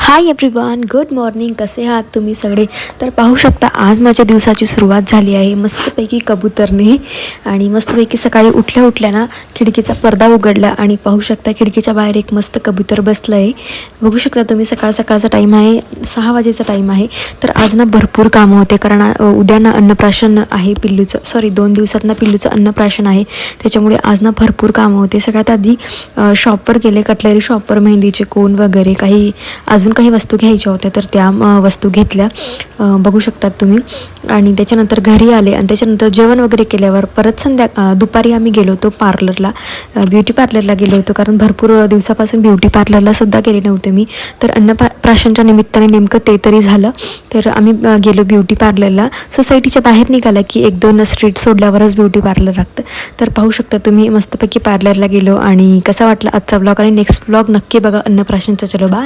Hi everyone good morning कसे आहात तुम्ही सगळे? तर पाहू शकता आज माझ्या दिवसाची सुरुवात झाली आहे. मस्तपैकी कबूतरने. आणि मस्तपैकी सकाळी उठल्या उठल्या ना खिडकीचा पडदा उघडला आणि पाहू शकता खिडकीच्या बाहेर एक मस्त कबूतर बसलं आहे बघू शकता तुम्ही सकाळ सकाळचा टाईम आहे. सहा वाजेचा टाईम आहे. तर आज ना भरपूर कामं होते. कारण उद्या ना अन्नप्राशन आहे पिल्लूचं. सॉरी दोन दिवसात ना पिल्लूचं अन्नप्राशन आहे. त्याच्यामुळे आज ना भरपूर कामं होते. सगळ्यात आधी शॉपवर गेले. कटलरी शॉपवर मेहंदीचे कोण वगैरे काही अजून काही वस्तू घ्यायच्या होत्या तर त्या वस्तू घेतल्या. बघू शकतात तुम्ही. आणि त्याच्यानंतर घरी आले आणि त्याच्यानंतर जेवण वगैरे केल्यावर परत संध्या दुपारी आम्ही गेलो होतो पार्लरला. ब्युटी पार्लरला गेलो होतो कारण भरपूर दिवसापासून ब्युटी पार्लरला सुद्धा गेले नव्हते मी. तर अन्नप्राशनच्या निमित्ताने नेमकं ते तरी झालं. तर आम्ही गेलो ब्युटी पार्लरला. सोसायटीच्या बाहेर निघाला की एक दोन स्ट्रीट सोडल्यावरच ब्युटी पार्लर लागतं. तर पाहू शकता तुम्ही मस्तपैकी पार्लरला गेलो आणि कसा वाटला आजचा ब्लॉग आणि नेक्स्ट ब्लॉग नक्की बघा अन्नप्राशनचा. चलो बा